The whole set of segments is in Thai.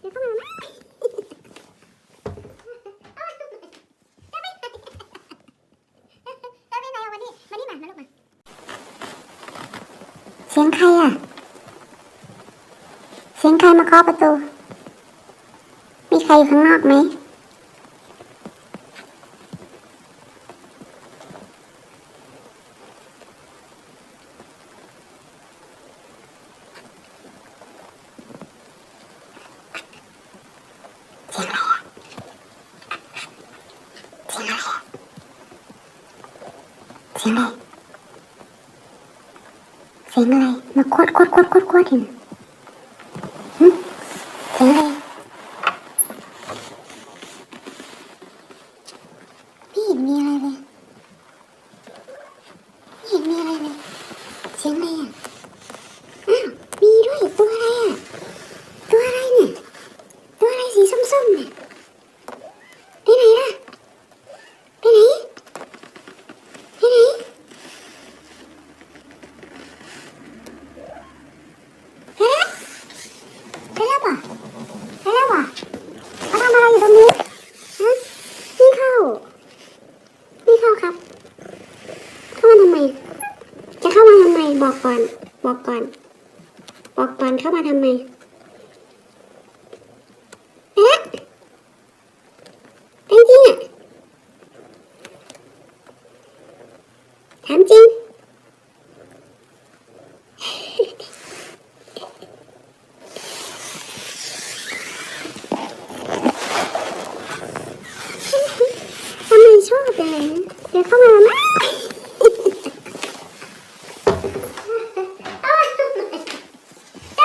เดี๋ยวเข้ามานะจะไปไหนวันนี้มานี่มามาลูกมาเสียงใครอะ เสียงใครมาเคาะประตู มีใครอยู่ข้างนอกไหม เสียงอะไรอะเสียงอะไรอะเสียงอะไรเสียงอะไรมาควดควดควดควดควดอยู่หึเสียงอะไรไม่เห็นมีอะไรเลยไม่เห็นมีอะไรเลยเสียงอะไรอะ อ้าว มีด้วยตัวอะไรอะ ตัวอะไรเนี่ย ตัวอะไรสีส้มๆเนี่ยไปไหนล่ะ ไปไหน ไปไหน ไปแล้วไปแล้วป่ะไปแล้วป่ะมาทำอะไรอยู่ตรงนี้ฮะนี่เข้านี่เข้าครับ เข้ามาทำไม จะเข้ามาทำไม บอกก่อน บอกก่อน บอกก่อนเข้ามาทำไมไปแล้วไปจริงอะถามจริง ทำไมชอบเลยเดี๋ยวเข้ามาไหนจะ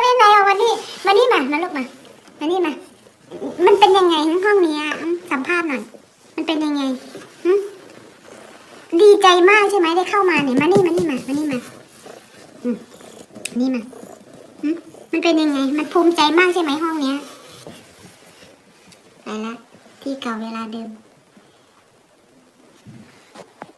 ไปไหนอะวันนี้มานี่มามาลูกมา มานี่มา มันเป็นยังไงห้องนี้อะอืมสัมภาษณ์หน่อย มันเป็นยังไงดีใจมากใช่ไหมได้เข้ามาเนี่ยมานี่มานี่มามานี่มาอืมนี่มามันเป็นยังไง มันภูมิใจมากใช่ไหมห้องเนี้ย ไปละ